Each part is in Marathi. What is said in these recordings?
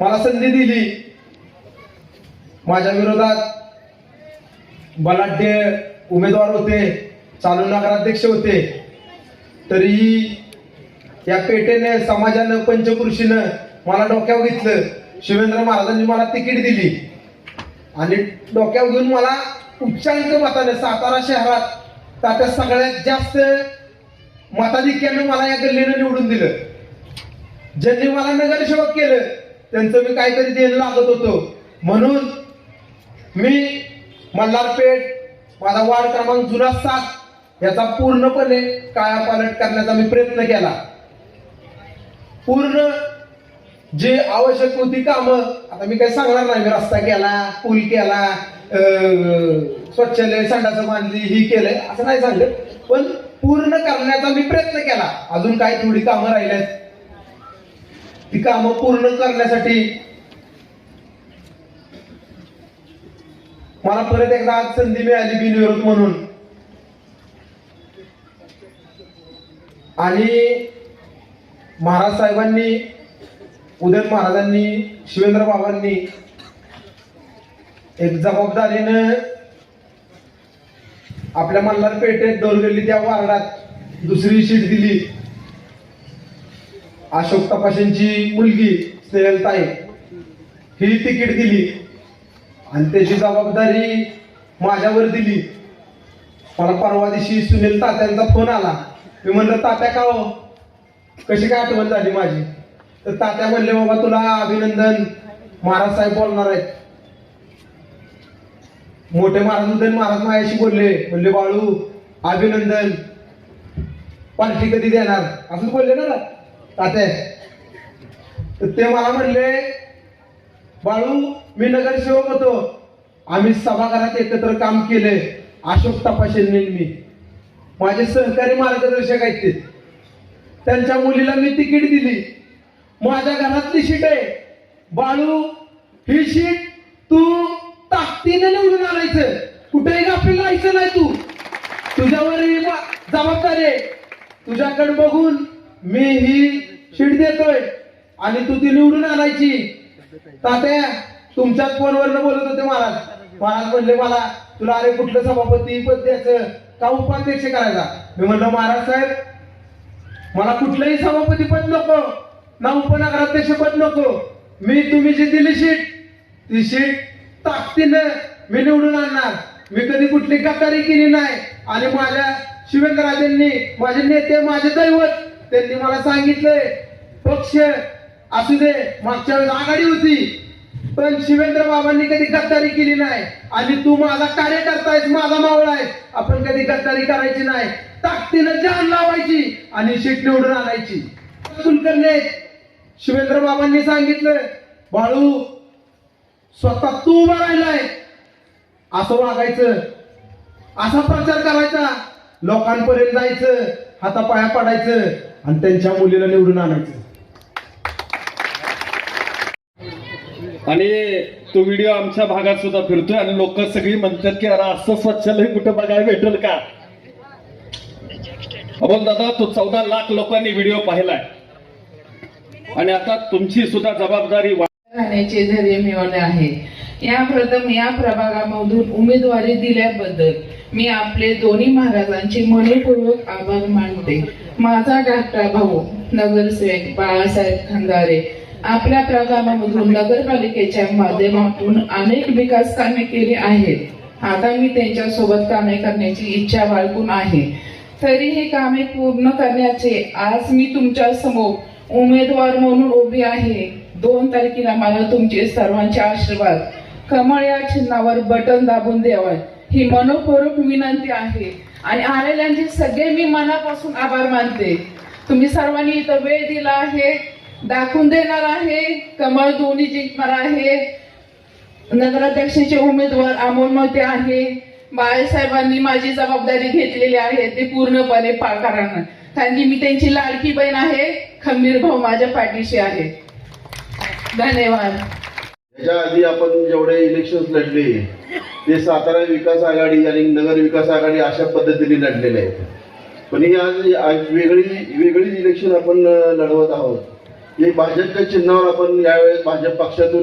मला संधी दिली. माझ्या विरोधात बलाढ्य उमेदवार होते चालू नगराध्यक्ष होते. तरीही या पेटेने समाजानं पंचकृषीनं मला डोक्यावर घेतलं. शिवेंद्र महाराजांनी मला तिकीट दिली. आणि डोक्यावर घेऊन मला उच्चांक मताने सातारा शहरात तात्या सगळ्यात जास्त मताधिक्यानं मला या गल्लीनं निवडून दिलं. ज्यांनी मला नगरसेवक केलं त्यांचं मी काहीतरी देणं लागत होतो. म्हणून मी मल्हारपेठ माझा वार्ड क्रमांक जुना सात याचा पूर्णपणे कायापालट करण्याचा मी प्रयत्न केला. पूर्ण जे आवश्यक होती कामं आता मी काही सांगणार नाही मी रस्ता केला पूल केला स्वच्छालय संडाचं बांधली ही केलंय असं नाही सांगत. पण पूर्ण करण्याचा मी प्रयत्न केला. अजून काही थोडी कामं राहिल्यात ती कामं पूर्ण करण्यासाठी. मला परत एकदा आज संधी मिळाली बिनविरोध म्हणून. आणि महाराज साहेबांनी उदयन महाराजांनी शिवेंद्र बाबांनी एक जबाबदारीनं आपल्या मल्हार पेठेत दोरगल्ली त्या वार्डात दुसरी शीट दिली. अशोक तपाशांची मुलगी स्नेहलताई ही तिकीट दिली. आणि त्याची जबाबदारी माझ्यावर दिली. मला परवा दिवशी सुनील तात्यांचा फोन आला. मी म्हणलं तात्या का हो? कशी काय आठवण झाली माझी? तर तात्या म्हणले बाबा तुला अभिनंदन. महाराज साहेब बोलणार आहेत. मोठे महाराज महाराज मायाशी बोलले. म्हणले बाळू अभिनंदन. पार्टी कधी देणार? असं बोलले ना? ताते तर ते मला म्हणले बाळू मी नगरसेवक होतो. आम्ही सभागृहात एकत्र काम केले. अशोक तपाशेंनी मी माझे सहकारी मार्गदर्शक आहेत ते. त्यांच्या मुलीला मी तिकीट दिली. माझ्या घरातली शीट आहे. बाळू ही शीट तू ताकदीने निवडून आणायचं. कुठेही गाफील राहायचं नाही तू. तुझ्यावर जबाबदारी आहे. तुझ्याकडे बघून मी ही शीट देतोय. आणि तू ती निवडून आणायची. तात्या तुमच्याच फोनवर बोलत होते महाराज. महाराज म्हणले मला तुला अरे कुठलं सभापती पद द्यायचं? का उपाध्यक्ष करायचा? मी म्हणलं महाराज साहेब मला कुठलंही सभापती पद नको. ना उपनगराध्यक्ष पद नको. मी तुम्ही जी दिली शीट ती शीट ताकदीनं मी निवडून आणणार. मी कधी कुठली गद्दारी केली नाही. आणि माझ्या शिवेंद्रराजेंनी माझे नेते माझे दैवत त्यांनी मला सांगितलंय पक्ष असू दे मागच्या वेळेस आघाडी होती. पण शिवेंद्र बाबांनी कधी गद्दारी केली नाही. आणि तू माझा कार्यकर्ता आहेस माझा मावळा आहे आपण कधी गद्दारी करायची नाही. ताकदीनं जान लावायची आणि शीट निवडून आणायची. कुलकर्णी शिवेंद्र बाबांनी सांगितलं बाळू स्वतः तू उभा राहिलाय. असं वागायचं असा प्रचार करायचा. लोकांपर्यंत जायचं हातापाया पडायचं आणि त्यांच्या मुलीला निवडून आणायचं. आणि तो व्हिडिओ आमच्या भागात सुद्धा फिरतोय आणि लोक सगळी म्हणतात की अरे असं स्वच्छालय कुठं बघायला भेटेल का? अबोल दादा तो चौदा लाख लोकांनी व्हिडिओ पाहिलाय. आणि आता तुमची सुद्धा जबाबदारी राहण्याचे धैर्य मिळवले आहे. या प्रथम या प्रभागामधून उमेदवारी दिल्याबद्दल मी आपले दोन्ही महाराजांचे मनपूर्वक आभार मानते. माझा धाकटा भाऊ नगरसेवक बाळासाहेब खंदारे आपल्या प्रभागामधून नगरपालिकेच्या माध्यमातून अनेक विकास कामे केली आहेत. आता मी त्यांच्यासोबत कामे करण्याची इच्छा बाळगून आहे. तरी हे कामे पूर्ण करण्याचे आज मी तुमच्यासमोर उमेदवार म्हणून उभी आहे. दोन तारखेला मला तुमचे सर्वांचे आशीर्वाद. कमळ या चिन्हावर बटन दाबून द्यावा. ही मनपूर्वक विनंती आहे. आणि आलेल्यांचे सगळे मी मनापासून आभार मानते. तुम्ही सर्वांनी इथं वेळ दिला आहे. दाखवून देणार आहे. कमळ दोन्ही जिंकणार आहे. नगराध्यक्षाचे उमेदवार अमोल मोते आहे. बाळासाहेबांनी माझी जबाबदारी घेतलेली आहे. ते पूर्णपणे पार करणार कारण की मी त्यांची लाडकी बहीण आहे. खंबीर भाऊ माझ्या पाठीशी आहे. धन्यवाद. त्याच्या आधी आपण जेवढे इलेक्शन लढले ते सातारा विकास आघाडी आणि नगर विकास आघाडी अशा पद्धतीने लढलेले आहेत. पण ही आज वेगळी वेगळीच इलेक्शन आपण लढवत आहोत. एक भाजपच्या चिन्हावर आपण यावेळेस भाजप पक्षातून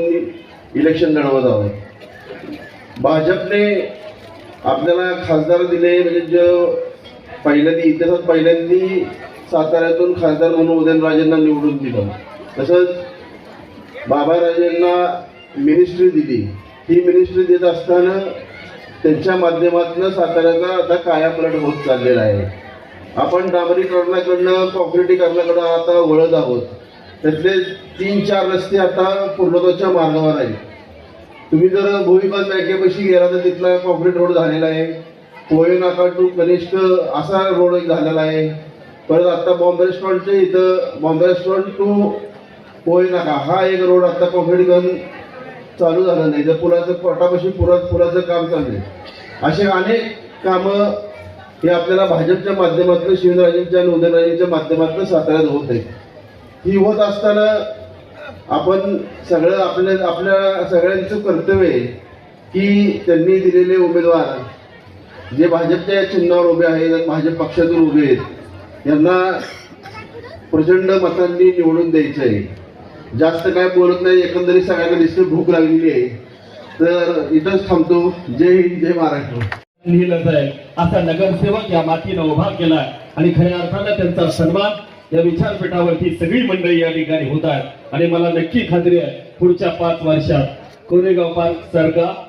इलेक्शन लढवत आहोत. भाजपने आपल्याला खासदार दिले म्हणजे जो पहिल्यांदा इतिहासात पहिल्यांदी साताऱ्यातून खासदार म्हणून उदयनराजेंना निवडून दिलं. तसंच बाबाराजेंना मिनिस्ट्री दिली. ही मिनिस्ट्री देत असताना त्यांच्या माध्यमातून साताऱ्याचा आता कायापलट होत चाललेला आहे. आपण डांबरीकरणाकडनं कॉन्क्रिटीकरणाकडं आता वळत आहोत. त्यातले तीन चार रस्ते आता पूर्णत्वाच्या मार्गावर आहेत. तुम्ही जर भूविकास बँकेपाशी गेला तर तिथला कॉन्क्रीट रोड झालेला आहे. पोहे नाका टू कनिष्ठ असा रोड झालेला आहे. परत आता बॉम्बे रेस्टॉरंटच्या इथं बॉम्बे रेस्टॉरंट टू पोहे नाका हा एक रोड आता कॉन्क्रीटीकरण चालू झालं नाही. जर पुलाचं पटापाशी पुरा पुलाचं काम चालू आहे. असे अनेक कामं हे आपल्याला भाजपच्या माध्यमातून शिवराजेंच्या आणि उदयनराजेंच्या माध्यमातून साताऱ्यात होत आहे ही होत असताना आपण सगळं आपल्या आपल्या सगळ्यांचं कर्तव्य आहे की त्यांनी दिलेले उमेदवार जे भाजपच्या चिन्हावर उभे आहेत भाजप पक्षातून उभे आहेत यांना प्रचंड मतांनी निवडून द्यायचं आहे. जास्त काय बोलत नाही एकंदरीत सगळ्यांना दिसतं भूक लागलेली आहे. तर इथंच थांबतो. जय हिंद जय महाराष्ट्र. लिहिलं जाईल असा नगरसेवक या मातीनं उभा केला आणि खऱ्या अर्थानं त्यांचा सन्मान या विचारपीठावरती सगळी मंडळी या ठिकाणी होत आहेत आणि मला नक्की खात्री आहे पुढच्या पाच वर्षात कोरेगाव पार्क सरकार